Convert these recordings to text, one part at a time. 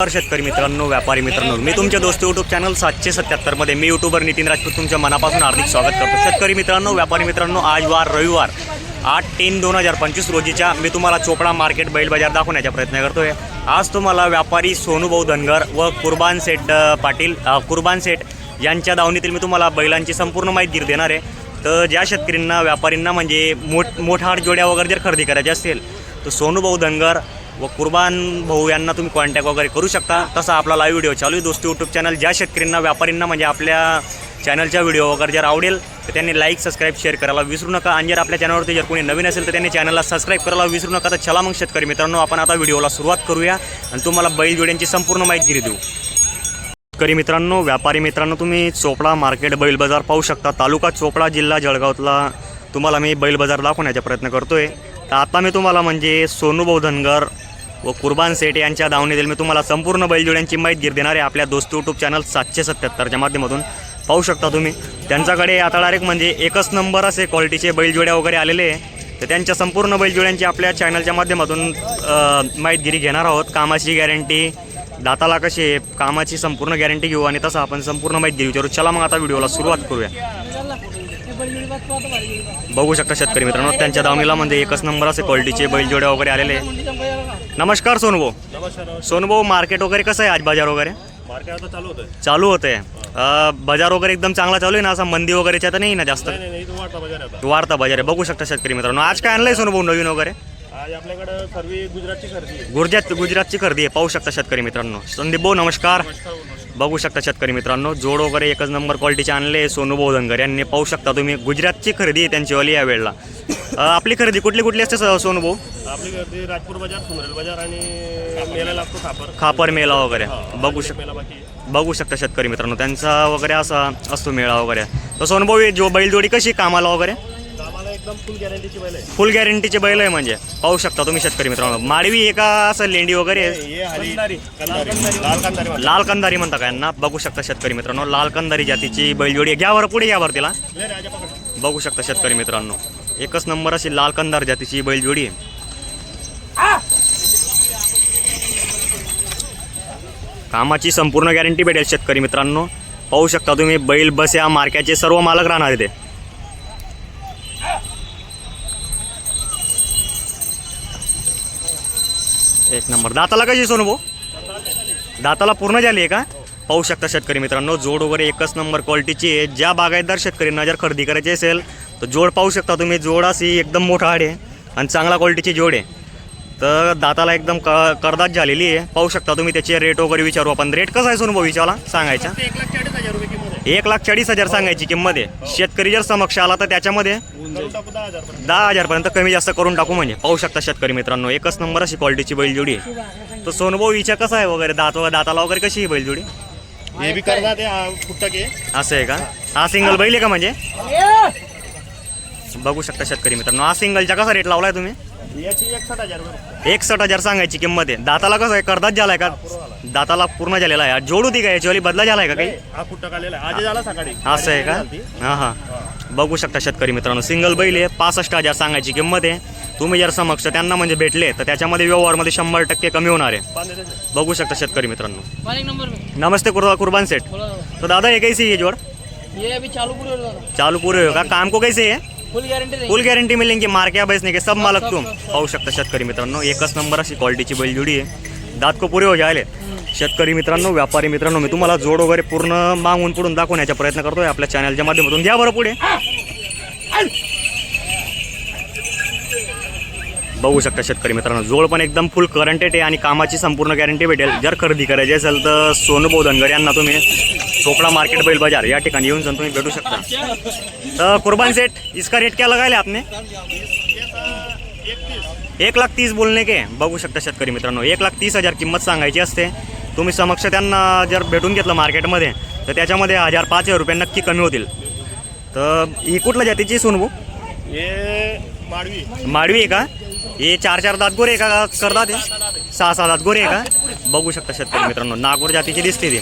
नमस्कार शेतकरी मित्रांनो व्यापारी मित्रांनो मी तुमच्या दोस्त युट्यूब चॅनल सातशे सत्याहत्तरमध्ये मी यूट्यूबर नितीन राजपूत तुमच्या मनापासून हार्दिक स्वागत करतो. शेतकरी मित्रांनो व्यापारी मित्रांनो आज वार रविवार आठ तीन दोन हजार पंचवीस रोजीच्या मी तुम्हाला चोपडा मार्केट बैल बाजार दाखवण्याचा प्रयत्न करतोय. आज तुम्हाला व्यापारी सोनूभाऊ धनगर व कुर्बान सेठ पाटील कुर्बान सेठ यांच्या दावणीतील मी तुम्हाला बैलांची संपूर्ण माहिती देणार आहे. तर ज्या शेतकऱ्यांना व्यापारींना म्हणजे मोठ मोठा जोड्या वगैरे जर खरेदी करायची असेल तर सोनूभाऊ धनगर व कुर्बान भाऊ यांना तुम्ही कॉन्टॅक्ट वगैरे करू शकता. तसा आपला लाईव्ह व्हिडिओ चालू आहे. दोस्त यूट्यूब चॅनल ज्या शेतकऱ्यांना व्यापारींना म्हणजे आपल्या चॅनलचा व्हिडिओ वगैरे जर आवडेल तर त्यांनी लाईक सबस्क्राईब शेअर करायला विसरू नका. आणि जर आपल्या चॅनलवरती जर कोणी नवीन असेल तर त्यांनी चॅनलला सबस्क्राईब करायला विसरू नका. तर चला मग शेतकरी मित्रांनो आपण आता व्हिडिओला सुरुवात करूया. आणि तुम्हाला बैल जोड्यांची संपूर्ण माहिती देऊ. शेतकरी मित्रांनो व्यापारी मित्रांनो तुम्ही चोपडा मार्केट बैल बाजार पाहू शकता. तालुका चोपडा जिल्हा जळगावतला तुम्हाला मी बैल बाजार दाखवण्याचा प्रयत्न करतोय. तर आता मी तुम्हाला म्हणजे सोनूभाऊ धनगर व कुर्बान सेठ यांच्या धावणीतील मी तुम्हाला संपूर्ण बैलजोड्यांची माहिती देणार आहे. आपल्या दोस्त यूट्यूब चॅनल सातशे सत्याहत्तरच्या माध्यमातून पाहू शकता तुम्ही. त्यांच्याकडे आता डायरेक्ट म्हणजे एकच नंबर असे क्वालिटीचे बैलजोड्या वगैरे आलेले आहे. तर त्यांच्या संपूर्ण बैलजोड्यांची आपल्या चॅनलच्या माध्यमातून माहितगिरी घेणार आहोत. कामाची गॅरंटी दाताला कशी आहे? कामाची संपूर्ण गॅरंटी घेऊ आणि तसं आपण संपूर्ण माहिती विचारू. चला मग आता व्हिडिओला सुरुवात करूया. बघू शकता शेतकरी मित्रांनो त्यांच्या दावणीला म्हणजे एकच नंबर असे क्वालिटीचे बैलजोड्या वगैरे आलेले नमस्कार सोनभाऊ. नमस्कार सोनभाऊ मार्केट वगैरे कसं आहे आज बाजार वगैरे? चालू होते बाजार वगैरे एकदम चांगला चालू आहे ना? असं मंदी वगैरेच्या तर नाही ना जास्त? वाढता बाजार आहे. बघू शकता शेतकरी मित्रांनो. आज काय आणलंय सोनभाऊ नवीन वगैरे? आज आपल्याकडे सर्व गुजरातची खरेदी आहे. गुजरात गुजरातची खरेदी आहे. पाहू शकता शेतकरी मित्रांनो. संदीप भाऊ नमस्कार. बघू शकता शेतकरी मित्रांनो जोड वगैरे एकच नंबर क्वालिटीचे आणले सोनू भाऊ धनगर यांनी पाहू शकता तुम्ही गुजरातची खरेदी आहे त्यांचीवाली या वेळेला. अं, आपली खरेदी कुठली कुठली असते स- सोनू भाऊ? आपली गर्दी राजपूर बाजार सुंदरेल बाजार आणि मेला लागतो खापर. खापर मेला वगैरे. बघू शक मेला बाकी बघू शकता शेतकरी मित्रांनो त्यांचा वगैरे असा असतो मेळा वगैरे. तर सोनभाऊ ही जो बैलजोडी कशी कामाला वगैरे? एकदम फुल गॅरंटीची बैल आहे. फुल गॅरंटीचे बैल आहे म्हणजे. पाहू शकता तुम्ही शेतकरी मित्रांनो. माडवी एका असं लेंडी वगैरे. हे हरी लाल कंदारी. म्हणतात. लाल कंदारी म्हणता का यांना? बघू शकता शेतकरी मित्रांनो. लाल कंदारी जातीची बैलजोडी आहे. घ्या बरं पुढे घ्या बरं तिला. ले राजा पकड बघू शकता शेतकरी मित्रांनो. एकच नंबर अशी लाल कंदार जातीची बैलजोडी आहे. कामाची संपूर्ण गॅरंटी भेटेल शेतकरी मित्रांनो. पाहू शकता तुम्ही बैल बस या मार्क्याचे सर्व मालक राहणार आहे एक नंबर. दाताला कशी सोनू भाऊ? दाताला पूर्ण झाली आहे का? पाहू शकता शेतकरी मित्रांनो जोड वगैरे एकच नंबर क्वालिटीची आहे. ज्या बागायतदार शेतकऱ्यांना जर खरेदी करायची असेल तर जोड पाहू शकता तुम्ही. जोड अशी एकदम मोठा हाड आहे आणि चांगला क्वालिटीची जोड आहे. तर दाताला एकदम क करदात झालेली आहे. पाहू शकता तुम्ही त्याचे रेट वगैरे विचारू आपण. रेट कसा आहे सोनू भाऊ विचारला? सांगायचा. एक लाख चाळीस हजार सांगायची किंमत आहे. शेतकरी जर समक्ष आला तर त्याच्यामध्ये दहा हजार पर्यंत. दहा हजारपर्यंत कमी जास्त करून टाकू म्हणजे. पाहू शकता शेतकरी मित्रांनो एकच नंबर अशी क्वालिटीची बैलजोडी आहे. तर सोनभाऊ विचार कसा आहे वगैरे? दात दाताला वगैरे कशी आहे बैलजोडी? हे बी करतात हा असं आहे का? हा सिंगल बैल आहे का म्हणजे? बघू शकता शेतकरी मित्रांनो हा सिंगलचा कसा रेट लावलाय तुम्ही? याची एकसठ हजार रुपये एकसठ हजार सांगायची किंमत आहे. दाताला कसं आहे? कर्दात झालाय का? दाताला पूर्ण झालेला आहे. जोड होती का याच्यावाली बदला झालाय का काही? हा आहे? आज झाला सकाळी. असं आहे का? हां हां. बघू शकता शेतकरी मित्रांनो. सिंगल बैल आहे. पासष्ट हजार सांगायची किंमत आहे. तुम्ही जर समक्ष त्यांना म्हणजे भेटले तर त्याच्यामध्ये व्यवहारमध्ये शंभर टक्के कमी होणार आहे. बांधले त्याचे. बघू शकता शेतकरी मित्रांनो. मालिक नंबर में. नमस्ते कुर कुर्बान सेठ. बोलो. दादा। तो दादा ये कैसी है ये जोड़? ये अभी चालू पूरे हो दादा. चालू पूरे होगा काम को कैसे है फुल गारंटी देंगे फुल गॅरंटी मिळेल की मार्क्या बैसने के सब मालक तुम. पाहू शकता शेतकरी मित्रांनो एकच नंबर अशी क्वालिटीची बैलजोडी आहे. दात को पुरे हो जायले. शेतकरी मित्रांनो व्यापारी मित्रांनो मी तुम्हाला जोड वगैरे पूर्ण मागून पुढून दाखवण्याचा प्रयत्न करतोय आपल्या चॅनलच्या माध्यमातून. घ्या बरं पुढे. बघू शकता शेतकरी मित्रांनो जोड पण एकदम फुल करंटेड आहे आणि कामाची संपूर्ण गॅरंटी भेटेल. जर खरेदी करायची असेल तर सोनू धनगर यांना तुम्ही चोपडा मार्केट बैल बाजार या ठिकाणी येऊन जाऊन तुम्ही भेटू शकता. तर कुर्बान सेठ इसका रेट क्या लगायला आपने? एक लाख तीस बोलणे के. बघू शकता शेतकरी मित्रांनो एक लाख तीस हजार किंमत सांगायची असते. तुम्ही समक्ष त्यांना जर भेटून घेतलं मार्केटमध्ये तर त्याच्यामध्ये हजार पाच हजार रुपये नक्की कमी होतील. तर ही कुठल्या जातीची सोनभू माडवी माडवी आहे का? हे चार चार दात गोरे आहे का? करतात सहा सहा दात गोरे आहे का? बघू शकता शेतकरी मित्रांनो नागपूर जातीची दिसते ती.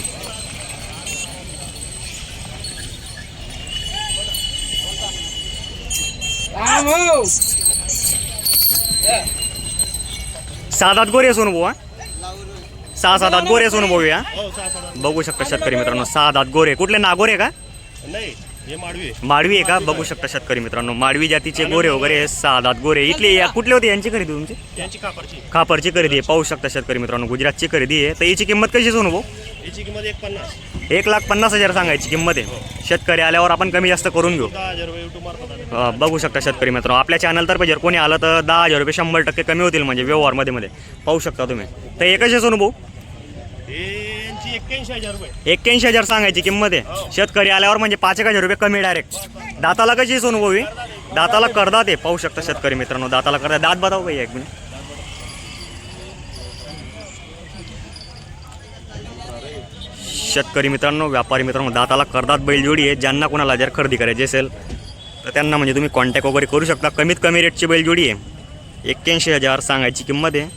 सहा दात गोरे आहे सोनू बुवा. सहा सात आत गोरे सोनू भाऊ या हो सात बघू शकता शेतकरी मित्रांनो सहा दात गोरे. कुठले नागोरे का? नाही. हे माडवी आहे. का? बघू शकता शेतकरी मित्रांनो. माडवी जातीचे गोरे वगैरे हे दात गोरे. इथले या कुठले होते? यांची खरेदी तुमची? खापरची खरेदी आहे. पाहू शकता शेतकरी मित्रांनो गुजरातची खरेदी आहे. तर याची किंमत कशी सोनू भाऊ? याची किंमत एक पन्नास. एक लाख पन्नास हजार सांगायची किंमत आहे. शेतकरी आल्यावर आपण कमी जास्त करून घेऊ. बघू शकता शेतकरी मित्रांनो. आपल्या चॅनलतर्फे जर कोणी आलं तर दहा हजार रुपये शंभर टक्के कमी होतील म्हणजे व्यवहारमध्ये मध्ये. पाहू शकता तुम्ही. तर एकच सोनू भाऊ? हे एक्क्याऐंशी हजार रुपये. एक्क्याऐंशी हजार सांगायची किंमत आहे. शेतकरी आल्यावर म्हणजे पाच एक हजार रुपये कमी डायरेक्ट दाताला कशी सोनू ही? दाताला करदात आहे पाहू शकता शेतकरी मित्रांनो. दाताला करदात. दात बताव काही एक मिनिट. शेतकरी मित्रांनो व्यापारी मित्रांनो दाताला करदात बैलजोडी आहे. ज्यांना कोणाला जर खरेदी करायची असेल तर त्यांना म्हणजे तुम्ही कॉन्टॅक्ट वगैरे करू शकता. कमीत कमी रेटची बैलजोडी आहे. एक्क्याऐंशी हजार सांगायची किंमत आहे.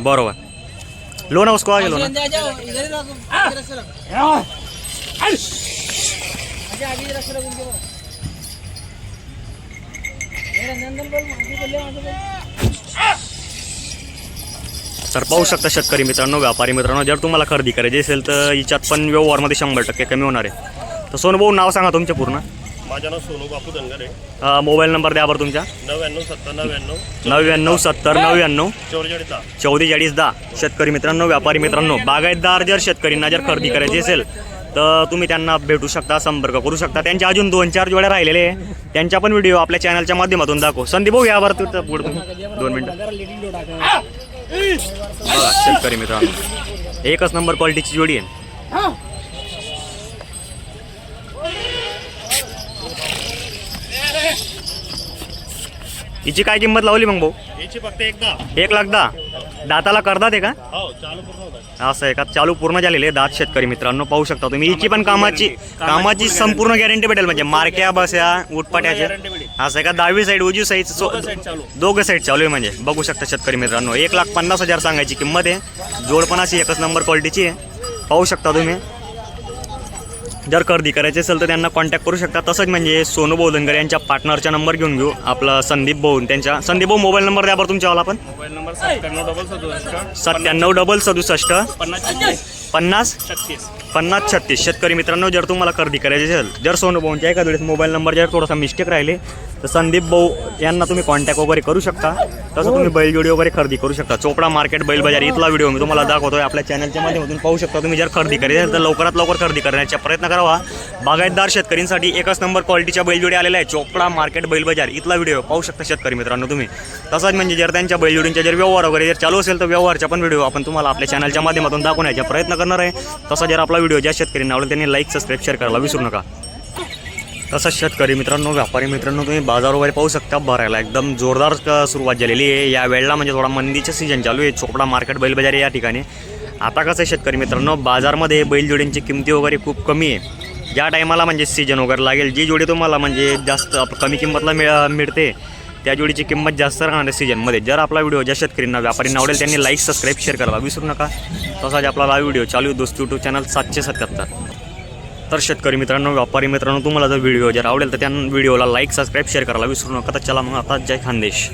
बरोबर. लोन उसको आगे लोन बोल तर पाहू शकता शेतकरी मित्रांनो व्यापारी मित्रांनो जर तुम्हाला खरेदी करायची असेल तर याच्यात पण व्यवहारमध्ये शंभर टक्के कमी होणार आहे. तर सोनू भाऊ नाव सांगा तुमचे पूर्ण. माझं नाव सोनू बापू धनगर आहे अं, मोबाईल नंबर द्या बरं तुमच्या नव्याण्णव सत्तर नव्याण्णव. नव्याण्णव सत्तर नव्याण्णव. चौवेचाळीस दहा. चौवेचाळीस दहा. शेतकरी मित्रांनो व्यापारी मित्रांनो बागायतदार जर शेतकरींना जर खरेदी करायची असेल तर तुम्ही त्यांना भेटू शकता संपर्क करू शकता. त्यांच्या अजून दोन चार जोड्या राहिलेले आहे. त्यांच्या पण व्हिडिओ आपल्या चॅनलच्या माध्यमातून दाखव. संदीप भाऊ यावर पुढे तुम्ही दोन मिनटं. बघा शेतकरी मित्रांनो एकच नंबर क्वालिटीची जोडी आहे. हिची काय किंमत लावली मग भाऊ? याची फक्त एक दहा. एक लाख दहा. दाताला करतात आहे का? हो चालू पूर्ण होतात. असं आहे का? चालू पूर्ण झालेले आहे दात शेतकरी मित्रांनो पाहू शकता तुम्ही. हिची पण कामाची कामाची संपूर्ण गॅरंटी भेटेल म्हणजे मार्क्या बस्या भेटेल. असं आहे का? दहावी साईड उजवी साईड दोघं side चालू. दोघं साईड चालू आहे म्हणजे. बघू शकता शेतकरी मित्रांनो. एक लाख पन्नास हजार सांगायची किंमत आहे. जोड पण अशी एकच नंबर क्वालिटीची आहे. पाहू शकता तुम्ही. जर खरेदी करायची असेल तर त्यांना कॉन्टॅक्ट करू शकता. तसंच म्हणजे सोनू बोधनकर यांच्या पार्टनरचा नंबर घेऊन घेऊ. आपला संदीप भाऊ त्यांच्या संदीप भाऊ मोबाईल नंबर द्या बरं तुमच्यावाला पण. मोबाईल नंबर सत्त्याण्णव डबल सदुसष्ट. सत्त्याण्णव डबल सदुसष्ट. पन्नास छत्तीस पन्नास? छत्तीस. पन्नास छत्तीस. शेतकरी मित्रांनो जर तुम्हाला खरेदी करायची असेल जर सोनू भाऊंच्या एका वेळेस मोबाईल नंबर जर थोडासा मिस्टेक राहिले तर संदीप भाऊ यांना तुम्ही कॉन्टॅक्ट वगैरे करू शकता. तसं तुम्ही बैलजोडी वगैरे खरेदी करू शकता. चोपडा मार्केट बैल बाजार इथला व्हिडिओ मी तुम्हाला दाखवतोय. आपल्या चॅनलच्या माध्यमातून पाहू शकता तुम्ही जर खरेदी करायची असेल तर लवकरात लवकर खरेदी करण्याचा प्रयत्न करावा. बागायतदार शेतकरींसाठी एकच नंबर क्वालिटीच्या बैलजोडी आलेल्या आहे चोपडा मार्केट बैल बाजार इथला व्हिडिओ पाहू शकता शेतकरी मित्रांनो तुम्ही. तसंच म्हणजे जर त्यांच्या बैलजोडींच्या जर व्यवहार वगैरे जर चालू असेल तर व्यवहारचा पण व्हिडिओ आपण तुम्हाला आपल्या चॅनलच्या माध्यमातून दाखवण्याचा प्रयत्न करणार आहे. तसा जर आपला व्हिडिओ ज्या शेतकऱ्यांना आवडेल त्यांनी लाईक सबस्क्राईब शेअर करायला विसरू नका. तसंच शेतकरी मित्रांनो व्यापारी मित्रांनो तुम्ही बाजार वगैरे पाहू शकता. भरायला एकदम जोरदार सुरुवात झालेली आहे. या वेळेला म्हणजे थोडा मंदीचं सीझन चालू आहे. चोपडा मार्केट बैलबाजार या ठिकाणी. आता कसं आहे शेतकरी मित्रांनो बाजारमध्ये बैलजोडींची किमती वगैरे खूप कमी आहे. ज्या टायमाला म्हणजे सीजन वगैरे लागेल जी जोडी तुम्हाला म्हणजे जास्त कमी किंमतला मिळ मिळते त्या जोडीची किंमत जास्त राहणार सीजनमध्ये जर आपला व्हिडिओ ज्या शेतकऱ्यांना व्यापारी आवडेल त्यांनी लाईक सबस्क्राईब शेअर करावा विसरू नका. तसाच आपला लाईव्ह व्हिडिओ चालू आहे दोस्त यूट्यूब चॅनल सातशे सत्याहत्तर. तर शेतकरी मित्रांनो व्यापारी मित्रांनो तुम्हाला जर व्हिडिओ जर आवडेल तर त्या व्हिडिओला लाईक सबस्क्राईब शेअर करायला विसरू नका. तर चला मग आता जय खानदेश.